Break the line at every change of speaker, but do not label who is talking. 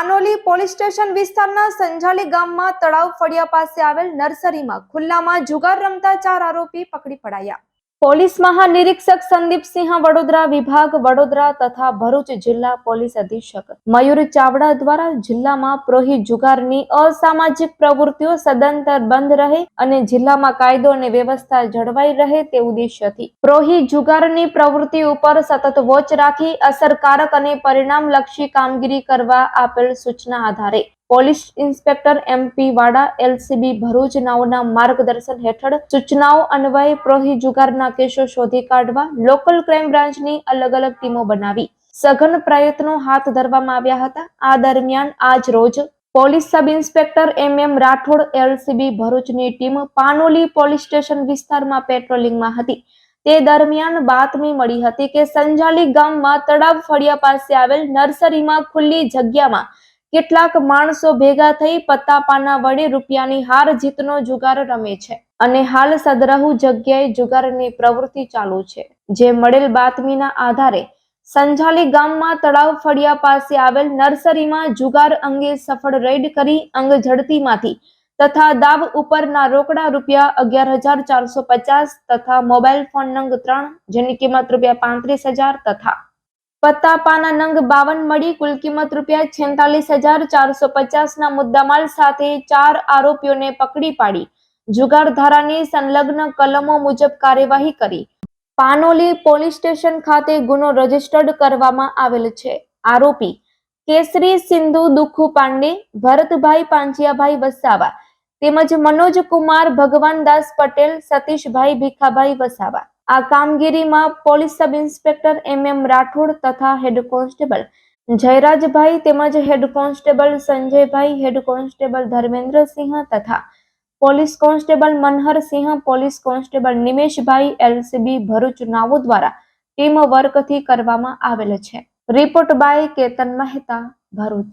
Panoli police station વિસ્તારના સંજાલી ગામમાં તળાવ ફળિયા પાસે આવેલ નર્સરીમાં ખુલ્લામાં જુગાર રમતા ચાર આરોપી પકડી પડાયા. પોલીસ મહાનિરીક્ષક સંદીપસિંહ વડોદરા વિભાગ વડોદરા તથા ભરૂચ જિલ્લા પોલીસ અધિક્ષક મયુર ચાવડા દ્વારા જિલ્લામાં પ્રોહી જુગારની અસામાજિક પ્રવૃત્તિઓ સદંતર બંધ રહે અને જિલ્લામાં કાયદો અને વ્યવસ્થા જળવાઈ રહે તે ઉદ્દેશ્યથી પ્રોહી જુગારની પ્રવૃત્તિ ઉપર સતત વોચ રાખી અસરકારક અને પરિણામલક્ષી કામગીરી કરવા આપેલ સૂચના આધારે police inspector MP Vada LCB Bharuch નાઓના માર્ગદર્શન હેઠળ સૂચનાઓ અન્વયે પ્રોહી જુગારના કેસો શોધી કાઢવા લોકલ ક્રાઇમ બ્રાન્ચની અલગ અલગ ટીમો બનાવી. સઘન પ્રયત્નો હાથ ધરવામાં આવ્યા હતા. આ દરમિયાન આજ રોજ police sub inspector M M Rathod LCB ભરૂચની ટીમ પાનોલી પોલીસ સ્ટેશન વિસ્તારમાં પેટ્રોલિંગમાં હતી. તે દરમિયાન બાતમી મળી હતી કે સંજાલી ગામમાં તળાવ ફળિયા પાસે આવેલ નર્સરીમાં ખુલ્લી જગ્યામાં કેટલાક માણસો ભેગા થઈ પત્તા પાના વડે રૂપિયાની હાર જીતનો જુગાર રમે છે અને હાલ સદરહુ જગ્યાએ જુગારની પ્રવૃત્તિ ચાલુ છે, જે મળેલ બાતમીના આધારે સંજાલી ગામમાં તળાવ ફળિયા પાસે આવેલ નર્સરીમાં જુગાર અંગે સફળ રેડ કરી અંગ ઝડપીમાંથી તથા દાવ ઉપરના રોકડા રૂપિયા અગિયાર હજાર ચારસો પચાસ તથા મોબાઈલ ફોન નંગ ત્રણ, જેની કિંમત રૂપિયા પાંત્રીસ હજાર તથા પત્તા પાના નંગ બાવન મળી કુલ કિંમત રૂપિયા છેતાલીસ હજાર ચારસો પચાસના મુદ્દામાલ સાથે ચાર આરોપીઓને પકડી પાડી. જુગાર ધારાની સંલગ્ન કલમો મુજબ કાર્યવાહી કરી. પાનોલી પોલીસ સ્ટેશન ખાતે ગુનો રજીસ્ટર્ડ કરવામાં આવેલ છે. આરોપી કેસરી સિંધુ દુખુ પાંડે, ભરતભાઈ પાંચિયાભાઈ વસાવા તેમજ મનોજ કુમાર ભગવાનદાસ પટેલ, સતીશભાઈ ભીખાભાઈ વસાવા આ કામગીરીમાં police sub inspector M M Rathod તથા હેડ કોન્સ્ટેબલ જયરાજભાઈ તેમજ head constable Sanjaybhai, head constable Dharmendrasinh તથા police constable Manharsinh, police constable Nimeshbhai, LCB, Bharuch નાવો દ્વારા ટીમ વર્કથી કરવામાં આવેલ છે. Report by Ketan Mehta, Bharuch.